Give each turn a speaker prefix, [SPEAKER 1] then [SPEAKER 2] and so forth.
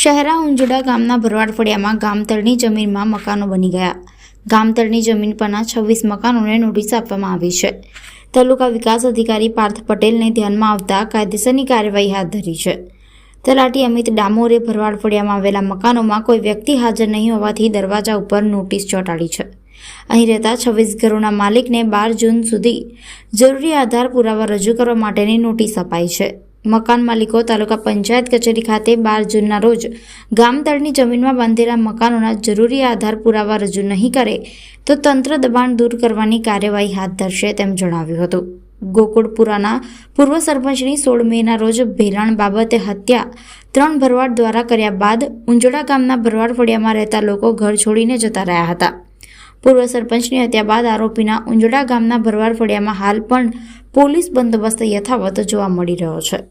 [SPEAKER 1] શહેરા ઉંજડા ગામના ભરવાડ ફળિયામાં ગામતળની જમીનમાં મકાનો બની ગયા. ગામતળની જમીન પરના છવ્વીસ મકાનોને નોટિસ આપવામાં આવી છે. તાલુકા વિકાસ અધિકારી પાર્થ પટેલને ધ્યાનમાં આવતા કાયદેસરની કાર્યવાહી હાથ ધરી છે. તલાટી અમિત ડામોરે ભરવાડ ફળિયામાં આવેલા મકાનોમાં કોઈ વ્યક્તિ હાજર નહીં હોવાથી દરવાજા ઉપર નોટિસ ચોંટાડી છે. અહીં રહેતા છવ્વીસ ઘરોના માલિકને બાર જૂન સુધી જરૂરી આધાર પુરાવા રજૂ કરવા માટેની નોટિસ અપાઈ છે. મકાન માલિકો તાલુકા પંચાયત કચેરી ખાતે બાર જૂનના રોજ ગામતળની જમીનમાં બાંધેલા મકાનોના જરૂરી આધાર પુરાવા રજૂ નહીં કરે તો તંત્ર દબાણ દૂર કરવાની કાર્યવાહી હાથ ધરશે તેમ જણાવ્યું હતું. ગોકુળપુરાના પૂર્વ સરપંચની સોળ મેના રોજ ભેલાણ બાબતે હત્યા ત્રણ ભરવાડ દ્વારા કર્યા બાદ ઉંજડા ગામના ભરવાડ ફળિયામાં રહેતા લોકો ઘર છોડીને જતા રહ્યા હતા. પૂર્વ સરપંચની હત્યા બાદ આરોપીના ઉંજડા ગામના ભરવાડ ફળિયામાં હાલ પણ પોલીસ બંદોબસ્ત યથાવત જોવા મળી રહ્યો છે.